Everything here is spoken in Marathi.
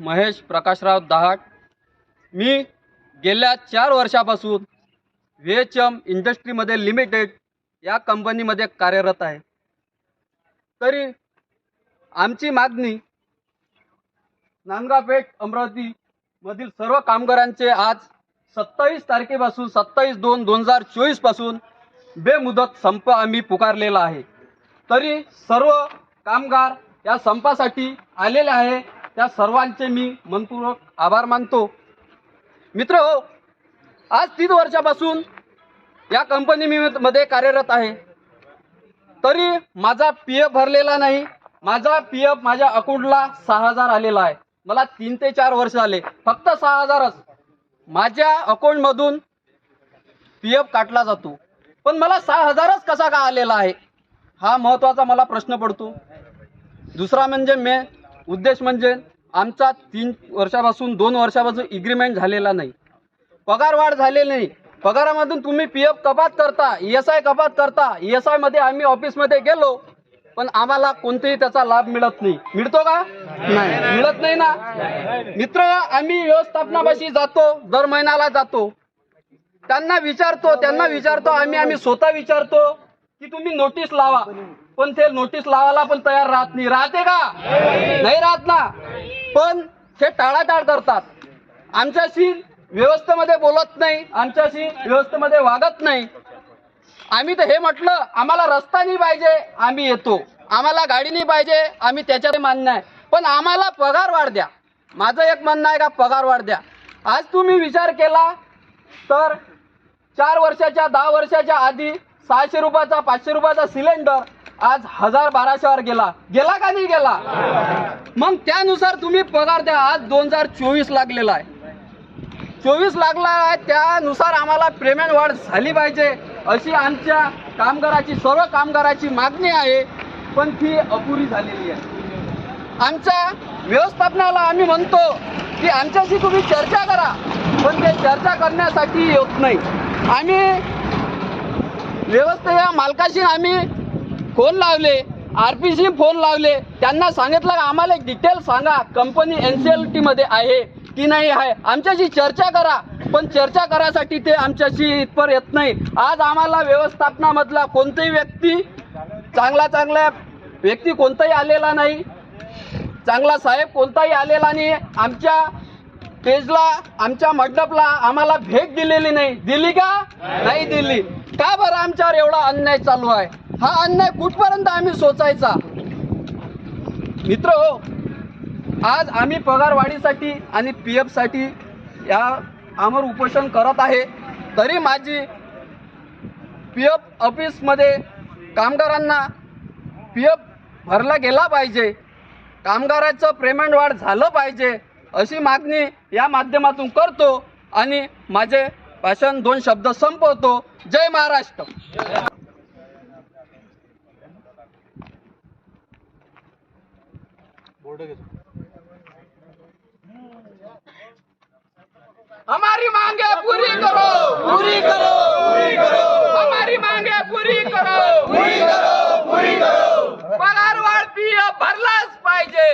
महेश प्रकाशराव दहाट मी गेल्या चार वर्षापासून व्ही एच एम इंडस्ट्रीमध्ये लिमिटेड या कंपनीमध्ये कार्यरत आहे. तरी आमची मागणी नांदगापेठ अमरावतीमधील सर्व कामगारांचे आज सत्तावीस तारखेपासून सत्तावीस दोन दोन हजार चोवीसपासून बेमुदत संप आम्ही पुकारलेला आहे. तरी सर्व कामगार या संपासाठी आलेले आहे. त्या सर्वांचे मी मनपूर्वक आभार मानतो. मित्र हो आज तीन वर्षापासून या कंपनी मी मध्ये कार्यरत आहे. तरी माझा पी एफ भरलेला नाही. माझा पी एफ माझ्या अकाउंटला सहा हजार आलेला आहे. मला तीन ते चार वर्ष आले फक्त सहा हजारच. माझ्या अकाउंटमधून पी एफ काटला जातो. पण मला सहा हजारच कसा का आलेला आहे? हा महत्त्वाचा मला प्रश्न पडतो. दुसरा म्हणजे मे उद्देश म्हणजे आमचा तीन वर्षापासून दोन वर्षापासून इग्रीमेंट झालेला नाही. पगार वाढ झालेली नाही. पगारामधून तुम्ही पी एफ कपात करता ई एस आय कपात करता ई एस आयमध्ये आम्ही ऑफिसमध्ये गेलो पण आम्हाला कोणतेही त्याचा लाभ मिळत नाही. मिळतो का? नाही. मिळत नाही ना? मित्र आम्ही व्यवस्थापनापाशी जातो दर महिन्याला जातो. त्यांना विचारतो त्यांना विचारतो आम्ही आम्ही स्वतः विचारतो की तुम्ही नोटीस लावा. पण ते नोटीस लावायला पण तयार राहत नाही. राहते का? नाही राहत ना. पण ते टाळाटाळ करतात. आमच्याशी व्यवस्थेमध्ये बोलत नाही. आमच्याशी व्यवस्थेमध्ये वागत नाही. आम्ही तर हे म्हटलं आम्हाला रस्ता नाही पाहिजे आम्ही येतो. आम्हाला गाडी नाही पाहिजे आम्ही त्याच्यात मान्य आहे. पण आम्हाला पगार वाढ द्या. माझं एक म्हणणं आहे का? पगार वाढ द्या. आज तुम्ही विचार केला तर चार वर्षाच्या दहा वर्षाच्या आधी सहाशे रुपयाचा पाचशे रुपयाचा सिलेंडर आज हजार बाराशेवर गेला. गेला का नाही गेला? मग त्यानुसार तुम्ही पगार द्या. आज दोन हजार चोवीस लागलेला आहे. चोवीस लागला आहे. त्यानुसार आम्हाला पेमेंट वाढ झाली पाहिजे. अशी आमच्या कामगाराची सर्व कामगाराची मागणी आहे. पण ती अपुरी झालेली आहे. आमच्या व्यवस्थापनाला आम्ही म्हणतो की आमच्याशी तुम्ही चर्चा करा. पण ते चर्चा करण्यासाठी येत नाही. आम्ही व्यवस्थे या मालकाशी आम्ही फोन लावले आर पी सी फोन लावले. त्यांना सांगितलं का आम्हाला एक डिटेल सांगा कंपनी एन सी एल टीमध्ये आहे की नाही आहे? आमच्याशी चर्चा करा. पण चर्चा करायसाठी ते आमच्याशी इथपर येत नाही. आज आम्हाला व्यवस्थापनामधला कोणताही व्यक्ती चांगला चांगला व्यक्ती कोणताही आलेला नाही. चांगला साहेब कोणताही आलेला नाही. आमच्या पेजला आमच्या मंडपला आम्हाला भेट दिलेली नाही. दिली का? नाही दिली. का बरं आमच्यावर एवढा अन्याय चालू आहे? हा अन्याय कुठपर्यंत आम्ही सोचायचा? मित्र हो. आज आम्ही पगारवाढीसाठी आणि पी एफसाठी या आमर उपोषण करत आहे. तरी माझी पी एफ ऑफिसमध्ये कामगारांना पी एफ भरला गेला पाहिजे. कामगाराचं पेमेंट वाढ झालं पाहिजे अशी मागणी या माध्यमातून करतो आणि माझे भाषण दोन शब्द संपवतो. जय महाराष्ट्र. हमारी मांगे पूरी करो। पूरी करो पूरी करो। हमारी मांगे पूरी करो। पूरी करो पूरी करो। पगार वाढ पी भरलाच पाहिजे